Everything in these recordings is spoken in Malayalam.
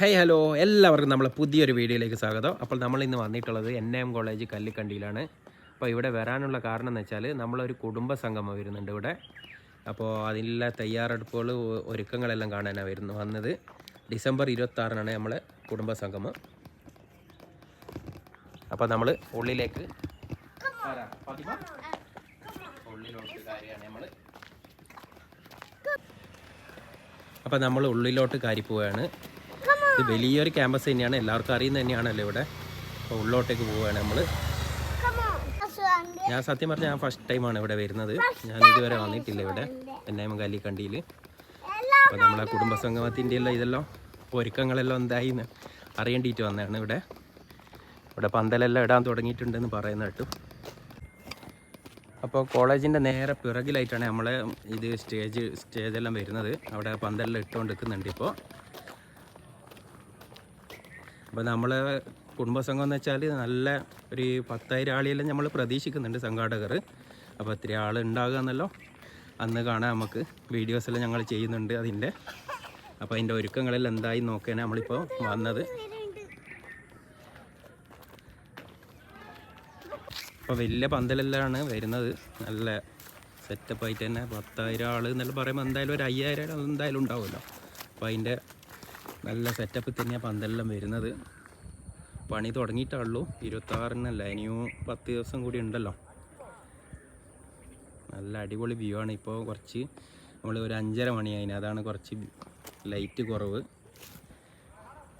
ഹേയ് ഹലോ എല്ലാവർക്കും നമ്മളെ പുതിയൊരു വീഡിയോയിലേക്ക് സ്വാഗതം. അപ്പോൾ നമ്മൾ ഇന്ന് വന്നിട്ടുള്ളത് എൻ എം കോളേജ് കല്ലിക്കണ്ടിയിലാണ്. അപ്പോൾ ഇവിടെ വരാനുള്ള കാരണം എന്ന് വെച്ചാൽ നമ്മളൊരു കുടുംബ സംഗമം വരുന്നുണ്ട് ഇവിടെ. അപ്പോൾ അതിനുള്ള തയ്യാറെടുപ്പുകൾ ഒരുക്കങ്ങളെല്ലാം കാണാനാണ് വരുന്നു വന്നത്. ഡിസംബർ ഇരുപത്താറിനാണ് നമ്മളെ കുടുംബ സംഗമം. അപ്പോൾ നമ്മൾ ഉള്ളിലേക്ക്? ഉള്ളിലോട്ട് കാര്യമാണ് നമ്മൾ അപ്പോൾ നമ്മൾ ഉള്ളിലോട്ട് കാര്യപ്പോവാണ് പോവുകയാണ് ഇത് വലിയൊരു ക്യാമ്പസ് തന്നെയാണ്. എല്ലാവർക്കും അറിയുന്ന തന്നെയാണല്ലോ ഇവിടെ. അപ്പോൾ ഉള്ളോട്ടേക്ക് പോവുകയാണ് നമ്മൾ ഞാൻ സത്യം പറഞ്ഞാൽ ഞാൻ ഫസ്റ്റ് ടൈമാണ് ഇവിടെ വരുന്നത്. ഞാൻ ഇതുവരെ വന്നിട്ടില്ല ഇവിടെ. എന്നേമ കല്ലിക്കണ്ടിയിൽ അപ്പോൾ നമ്മളെ കുടുംബസംഗമത്തിന്റെ എല്ലാം ഇതെല്ലാം ഒരുക്കങ്ങളെല്ലാം എന്തായി എന്ന് അറിയേണ്ടിയിട്ട് വന്നതാണ് ഇവിടെ. ഇവിടെ പന്തലെല്ലാം ഇടാൻ തുടങ്ങിയിട്ടുണ്ടെന്ന് പറയുന്ന കേട്ടു. അപ്പോൾ കോളേജിന്റെ നേരെ പിറകിലായിട്ടാണ് നമ്മളെ ഇത് സ്റ്റേജ് സ്റ്റേജെല്ലാം വരുന്നത്. അവിടെ പന്തലെല്ലാം ഇട്ടുകൊണ്ട് നിൽക്കുന്നുണ്ട് ഇപ്പോൾ അപ്പോൾ നമ്മൾ കുടുംബസംഘം എന്ന് വെച്ചാൽ നല്ല ഒരു പത്തായിരം ആളിയെല്ലാം നമ്മൾ പ്രതീക്ഷിക്കുന്നുണ്ട് സംഘാടകർ. അപ്പോൾ ഇത്തിരി ആൾ ഉണ്ടാകുമെന്നല്ലോ അന്ന് കാണാൻ നമുക്ക് വീഡിയോസെല്ലാം ഞങ്ങൾ ചെയ്യുന്നുണ്ട് അതിന്റെ. അപ്പോൾ അതിന്റെ ഒരുക്കങ്ങളെല്ലാം എന്തായി നോക്കാനാണ് നമ്മളിപ്പോൾ വന്നത്. അപ്പോൾ വലിയ പന്തലെല്ലാമാണ് വരുന്നത്. നല്ല സെറ്റപ്പ് ആയിട്ട് തന്നെ പത്തായിരം ആൾ എന്നെല്ലാം പറയുമ്പോൾ എന്തായാലും ഒരു അയ്യായിരം എന്തായാലും ഉണ്ടാവുമല്ലോ. അപ്പോൾ അതിന്റെ നല്ല സെറ്റപ്പ് തന്നെയാണ് പന്തലെല്ലാം വരുന്നത്. പണി തുടങ്ങിയിട്ടുള്ളൂ ഇരുപത്താറിനല്ല ഇനിയും പത്ത് ദിവസം കൂടി ഉണ്ടല്ലോ. നല്ല അടിപൊളി വ്യൂ ആണ്. ഇപ്പോൾ കുറച്ച് നമ്മൾ ഒരു അഞ്ചര മണിയായിന് അതാണ് കുറച്ച് ലൈറ്റ് കുറവ്.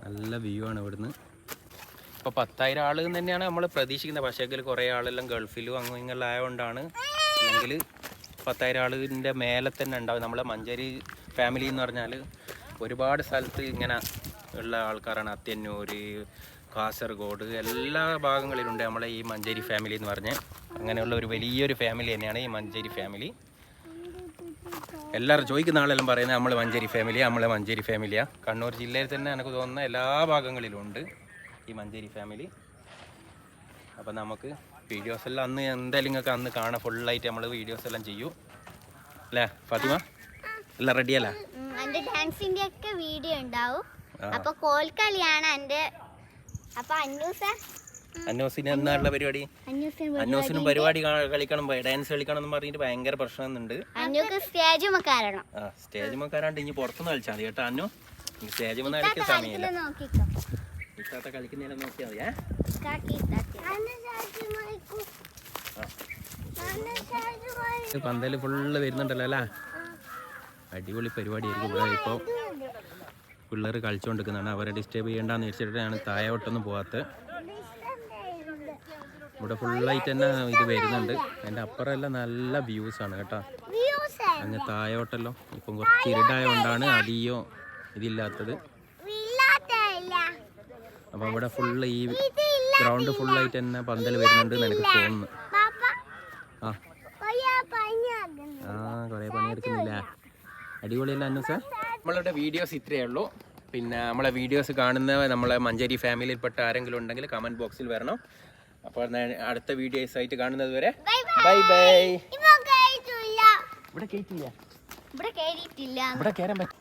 നല്ല വ്യൂ ആണ് ഇവിടുന്ന്. ഇപ്പോൾ പത്തായിരം ആൾ തന്നെയാണ് നമ്മൾ പ്രതീക്ഷിക്കുന്നത്. പക്ഷേ എങ്കിൽ കുറേ ആളെല്ലാം ഗൾഫിലും അങ്ങനെയുള്ള ആയതുകൊണ്ടാണ് അല്ലെങ്കിൽ പത്തായിരം ആളിന്റെ മേലെ തന്നെ ഉണ്ടാവും. നമ്മളെ മഞ്ചേരി ഫാമിലി എന്ന് പറഞ്ഞാൽ ഒരുപാട് സ്ഥലത്ത് ഇങ്ങനെ ഉള്ള ആൾക്കാരാണ്. അത്യന്നൂർ കാസർഗോഡ് എല്ലാ ഭാഗങ്ങളിലുണ്ട് നമ്മളെ ഈ മഞ്ചേരി ഫാമിലി എന്ന് പറഞ്ഞ്. അങ്ങനെയുള്ള ഒരു വലിയൊരു ഫാമിലി തന്നെയാണ് ഈ മഞ്ചേരി ഫാമിലി എല്ലാവരും ചോദിക്കുന്ന ആളെല്ലാം പറയുന്നത് നമ്മൾ മഞ്ചേരി ഫാമിലിയാണ് നമ്മളെ മഞ്ചേരി ഫാമിലിയാണ് കണ്ണൂർ ജില്ലയിൽ തന്നെ എനിക്ക് തോന്നുന്ന എല്ലാ ഭാഗങ്ങളിലും ഉണ്ട് ഈ മഞ്ചേരി ഫാമിലി അപ്പോൾ നമുക്ക് വീഡിയോസ് എല്ലാം അന്ന് എന്തായാലും നിങ്ങൾക്ക് അന്ന് കാണാം ഫുള്ളായിട്ട് നമ്മൾ വീഡിയോസ് എല്ലാം ചെയ്യൂ. അല്ലേ ഫാത്തിമ? എല്ലാം റെഡിയല്ലേ ഉം, എന്റെ ഡാൻസിന്റെ ഒക്കെ വീഡിയോ ഉണ്ടാവും. അപ്പൊ കോൽക്കളിയാണ് എന്റെ അപ്പൊ അന്നൂസ അന്നോസിന് എന്നാണുള്ള പരിപാടി? അന്നൂസിന് പരിപാടി കളിക്കണം ഡാൻസ് കളിക്കണം എന്ന് പറഞ്ഞിട്ട് ഭയങ്കര പ്രശ്നമുണ്ട്. സ്റ്റേജും കാരണം സ്റ്റേജ് മക്കാരാണ്ട് ഇനി പുറത്തുനിന്ന് കളിച്ചാൽ മതി കേട്ടോ അന്നു. സ്റ്റേജ് മന്ന് കളിക്കാൻ സമയമില്ല. ഇത്താത്ത കളിക്കുന്നതിനെ നോക്കിയാൽ മതി പന്തൽ ഫുള്ള് വരുന്നുണ്ടല്ലോ അല്ലേ? അടിപൊളി പരിപാടിയായിരിക്കും. ഇവിടെ ഇപ്പോൾ പിള്ളേർ കളിച്ചുകൊണ്ടിരിക്കുന്നതാണ് അവരെ ഡിസ്റ്റർബ് ചെയ്യേണ്ടെന്ന് വെച്ചിട്ടാണ് തായോട്ടൊന്നും പോകാത്തത് ഇവിടെ ഫുള്ളായിട്ട് തന്നെ ഇത് വരുന്നുണ്ട്. അതിന്റെ അപ്പുറമെല്ലാം നല്ല വ്യൂസ് ആണ് കേട്ടോ. അങ്ങ് തായോട്ടല്ലോ ഇപ്പം കുറച്ച് ഇരുടായതുകൊണ്ടാണ് അടിയോ ഇതില്ലാത്തത്. അപ്പം ഇവിടെ ഫുള്ള് ഈ ഗ്രൗണ്ട് ഫുള്ളായിട്ട് തന്നെ പന്തൽ വരുന്നുണ്ട് എനിക്ക് തോന്നുന്നു. ആ. അടിപൊളിയല്ല സാർ? നമ്മളുടെ വീഡിയോസ് ഇത്രയേ ഉള്ളൂ. പിന്നെ നമ്മളെ വീഡിയോസ് കാണുന്ന നമ്മളെ മഞ്ചേരി ഫാമിലിയിൽപ്പെട്ട ആരെങ്കിലും ഉണ്ടെങ്കിൽ കമന്റ് ബോക്സിൽ വരണം. അപ്പോൾ അടുത്ത വീഡിയോസ് ആയിട്ട് കാണുന്നത് വരെ ബൈ ബൈ ഇവിടെ കേട്ടില്ല ഇവിടെ കേറിയിട്ടില്ല. ഇവിടെ കേറാൻ പറ്റും